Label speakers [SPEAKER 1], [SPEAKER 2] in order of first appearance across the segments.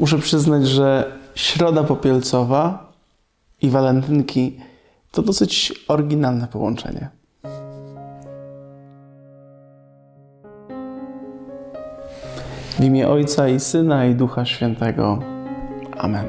[SPEAKER 1] Muszę przyznać, że środa popielcowa i walentynki to dosyć oryginalne połączenie. W imię Ojca i Syna i Ducha Świętego. Amen.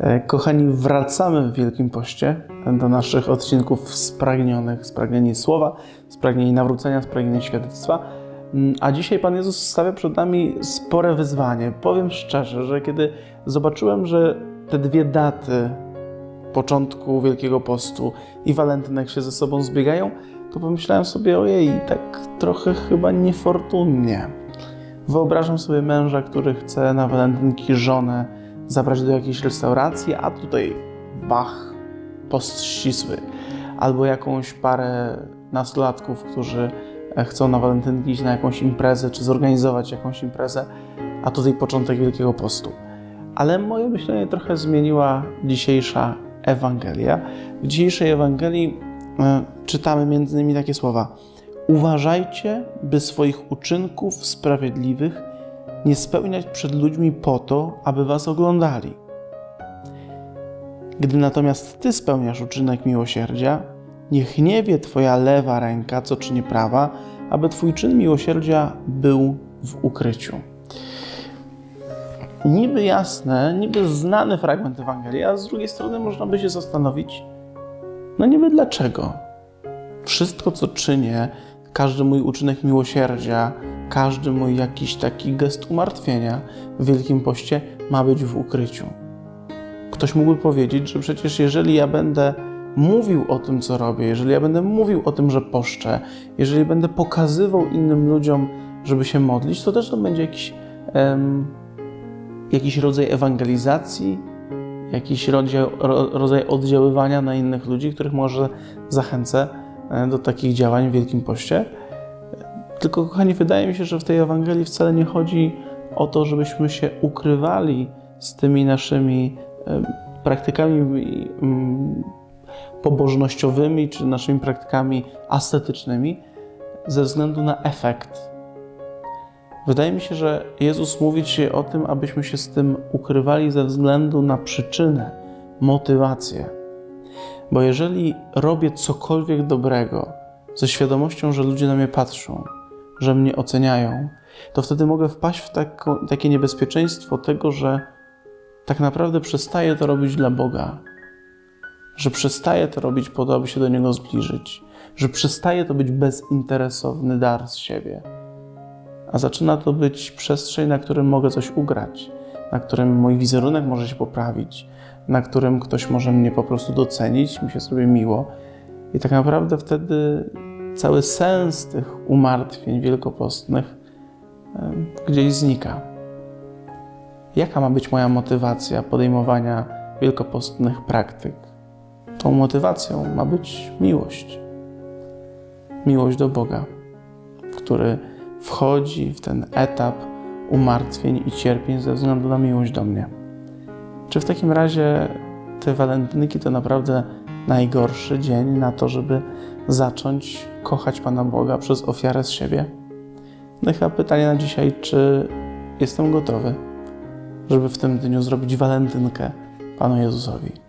[SPEAKER 1] E, Kochani, wracamy w Wielkim Poście do naszych odcinków spragnionych, spragnieni słowa, spragnieni nawrócenia, spragnieni świadectwa. Mm, A dzisiaj Pan Jezus stawia przed nami spore wyzwanie. Powiem szczerze, że kiedy zobaczyłem, że te dwie daty początku Wielkiego Postu i walentynek się ze sobą zbiegają, to pomyślałem sobie, ojej, tak trochę chyba niefortunnie. Wyobrażam sobie męża, który chce na walentynki żonę zabrać do jakiejś restauracji, a tutaj bach, post ścisły. Albo jakąś parę nastolatków, którzy chcą na walentynki iść na jakąś imprezę, czy zorganizować jakąś imprezę, a tutaj początek Wielkiego Postu. Ale moje myślenie trochę zmieniła dzisiejsza Ewangelia. W dzisiejszej Ewangelii e, czytamy między innymi takie słowa. Uważajcie, by swoich uczynków sprawiedliwych nie spełniać przed ludźmi po to, aby was oglądali. Gdy natomiast ty spełniasz uczynek miłosierdzia, niech nie wie twoja lewa ręka, co czyni prawa, aby twój czyn miłosierdzia był w ukryciu. Niby jasne, niby znany fragment Ewangelii, a z drugiej strony można by się zastanowić, no niby dlaczego? Wszystko, co czynię, każdy mój uczynek miłosierdzia, każdy mój jakiś taki gest umartwienia w Wielkim Poście ma być w ukryciu. Ktoś mógłby powiedzieć, że przecież jeżeli ja będę mówił o tym, co robię, jeżeli ja będę mówił o tym, że poszczę, jeżeli będę pokazywał innym ludziom, żeby się modlić, to też to będzie jakiś, em, jakiś rodzaj ewangelizacji, jakiś rodzaj, ro, rodzaj oddziaływania na innych ludzi, których może zachęcę e, do takich działań w Wielkim Poście. Tylko, kochani, wydaje mi się, że w tej Ewangelii wcale nie chodzi o to, żebyśmy się ukrywali z tymi naszymi praktykami mm, pobożnościowymi czy naszymi praktykami ascetycznymi ze względu na efekt. Wydaje mi się, że Jezus mówi dzisiaj o tym, abyśmy się z tym ukrywali ze względu na przyczynę, motywację. Bo jeżeli robię cokolwiek dobrego ze świadomością, że ludzie na mnie patrzą, że mnie oceniają, to wtedy mogę wpaść w takie niebezpieczeństwo tego, że tak naprawdę przestaję to robić dla Boga, że przestaję to robić po to, aby się do Niego zbliżyć, że przestaje to być bezinteresowny dar z siebie, a zaczyna to być przestrzeń, na którym mogę coś ugrać, na którym mój wizerunek może się poprawić, na którym ktoś może mnie po prostu docenić, mi się sobie miło. I tak naprawdę wtedy cały sens tych umartwień wielkopostnych gdzieś znika. Jaka ma być moja motywacja podejmowania wielkopostnych praktyk? Tą motywacją ma być miłość. Miłość do Boga, który wchodzi w ten etap umartwień i cierpień ze względu na miłość do mnie. Czy w takim razie te walentynki to naprawdę najgorszy dzień na to, żeby zacząć kochać Pana Boga przez ofiarę z siebie? No chyba pytanie na dzisiaj, czy jestem gotowy, żeby w tym dniu zrobić walentynkę Panu Jezusowi?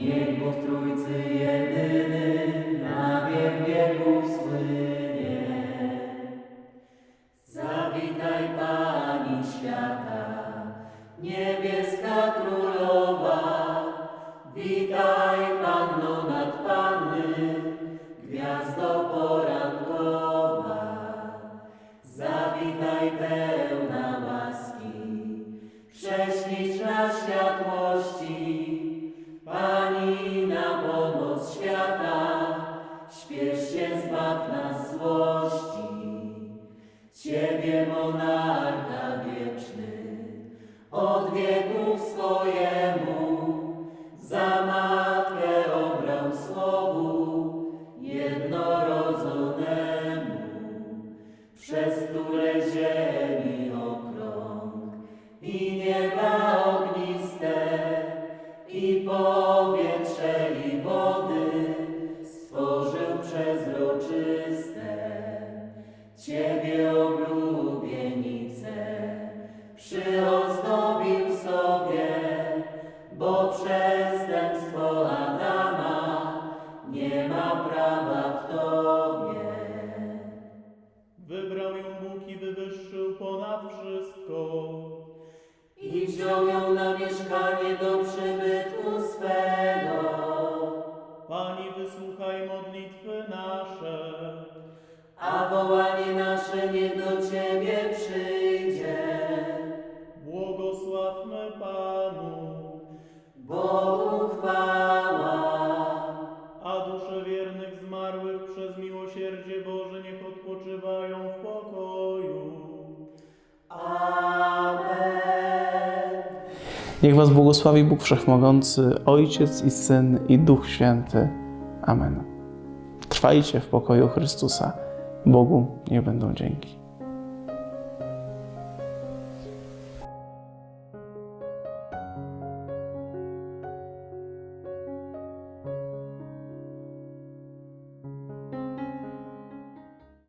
[SPEAKER 2] Niech Bóg Trójcy jest. Monarcha wieczny, od wieków swojemu, za matkę obrał słowu jednorodzonemu, przez które ziemi okrąg i nieba
[SPEAKER 1] Niech Was błogosławi Bóg Wszechmogący, Ojciec i Syn i Duch Święty. Amen. Trwajcie w pokoju Chrystusa. Bogu niech będą dzięki.